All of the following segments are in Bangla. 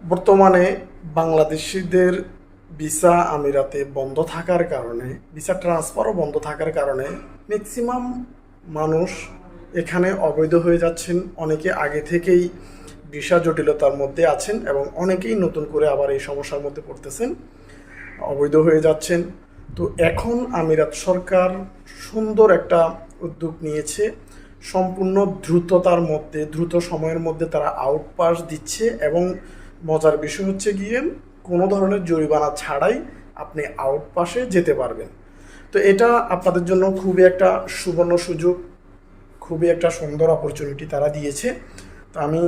বর্তমানে বাংলাদেশিদের ভিসা আমিরাতে বন্ধ থাকার কারণে, ভিসা ট্রান্সফারও বন্ধ থাকার কারণে ম্যাক্সিমাম মানুষ এখানে অবৈধ হয়ে যাচ্ছেন। অনেকে আগে থেকেই ভিসা জটিলতার মধ্যে আছেন এবং অনেকেই নতুন করে আবার এই সমস্যার মধ্যে পড়তেছেন, অবৈধ হয়ে যাচ্ছেন। তো এখন আমিরাত সরকার সুন্দর একটা উদ্যোগ নিয়েছে। সম্পূর্ণ দ্রুততার মধ্যে, দ্রুত সময়ের মধ্যে তারা আউটপাস দিচ্ছে এবং মজার বিষয় হচ্ছে গিয়ে কোনো ধরনের জরিমানা ছাড়াই আপনি আউটপাসে যেতে পারবেন। তো এটা আপনাদের জন্য খুবই একটা সুবর্ণ সুযোগ, খুবই একটা সুন্দর অপরচুনিটি তারা দিয়েছে। তো আমি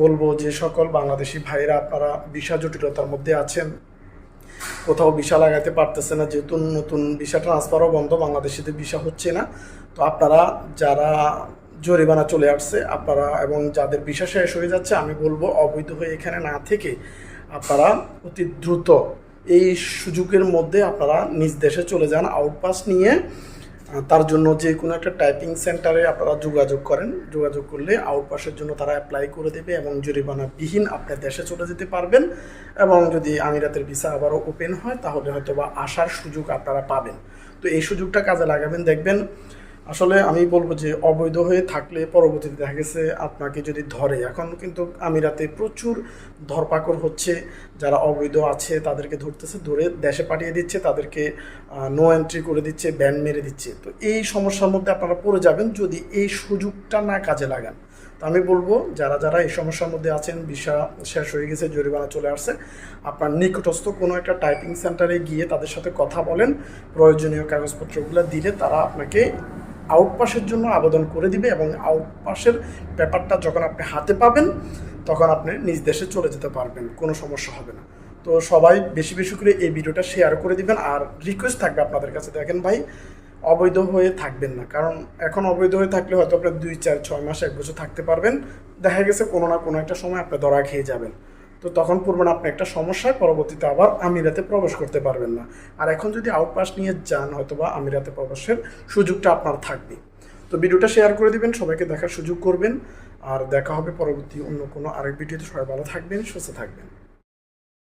বলব যে সকল বাংলাদেশি ভাইরা আপনারা ভিসা জটিলতার মধ্যে আছেন। কোথাও ভিসা লাগাতে পারতেছে না, যেহেতু নতুন ভিসা ট্রান্সফারও বন্ধ, বাংলাদেশিদের ভিসা হচ্ছে না। তো আপনারা যারা জরিমানা চলে আসছে আপনারা এবং যাদের ভিসা শেষ হয়ে যাচ্ছে, আমি বলব অবৈধ হয়ে এখানে না থেকে আপনারা অতি দ্রুত এই সুযোগের মধ্যে আপনারা নিজ দেশে চলে যান আউটপাস নিয়ে তার জন্য যে কোনো একটা টাইপিং সেন্টারে আপনারা যোগাযোগ করেন। যোগাযোগ করলে আউটপাসের জন্য তারা অ্যাপ্লাই করে দেবে এবং জরিমানা বিহীন আপনার দেশে চলে যেতে পারবেন এবং যদি আমিরাতের ভিসা আবারও ওপেন হয়, তাহলে হয়তো বা আসার সুযোগ আপনারা পাবেন। তো এই সুযোগটা কাজে লাগাবেন। দেখবেন আসলে আমি বলব যে অবৈধ হয়ে থাকলে পরবর্তীতে দেখা গেছে আপনাকে যদি ধরে। এখন কিন্তু আমিরাতে প্রচুর ধরপাকড় হচ্ছে। যারা অবৈধ আছে, তাদেরকে ধরতেছে, ধরে দেশে পাঠিয়ে দিচ্ছে, তাদেরকে নো এন্ট্রি করে দিচ্ছে ব্যান মেরে দিচ্ছে। তো এই সমস্যার মধ্যে আপনারা পড়ে যাবেন যদি এই সুযোগটা না কাজে লাগান। তো আমি বলব, যারা যারা এই সমস্যার মধ্যে আছেন, ভিসা শেষ হয়ে গেছে, জরিমানা চলে আসছে, আপনার নিকটস্থ কোনো একটা টাইপিং সেন্টারে গিয়ে তাদের সাথে কথা বলেন, প্রয়োজনীয় কাগজপত্রগুলো দিলে তারা আপনাকে আউটপাসের জন্য আবেদন করে দিবে এবং আউটপাসের ব্যাপারটা যখন আপনি হাতে পাবেন, তখন আপনি নিজ দেশে চলে যেতে পারবেন, কোনো সমস্যা হবে না। তো সবাই বেশি বেশি করে এই ভিডিওটা শেয়ার করে দিবেন আর রিকোয়েস্ট থাকবে আপনাদের কাছে। দেখেন ভাই, অবৈধ হয়ে থাকবেন না। কারণ এখন অবৈধ হয়ে থাকলে হয়তো আপনার দুই, চার, ছয় মাস, এক বছর থাকতে পারবেন। দেখা গেছে কোনো না কোনো একটা সময় আপনি ধরা খেয়ে যাবেন। তো তখন পড়বেন আপনি একটা সমস্যায় পরবর্তীতে আবার আমিরাতে প্রবেশ করতে পারবেন না। আর এখন যদি আউটপাস নিয়ে যান হয়তো বা আমিরাতে প্রবেশের সুযোগটা আপনার থাকবে তো ভিডিওটা শেয়ার করে দিবেন, সবাইকে দেখার সুযোগ করবেন। আর দেখা হবে পরবর্তী অন্য কোনো আরেক ভিডিওতে। সবাই ভালো থাকবেন, সুস্থ থাকবেন।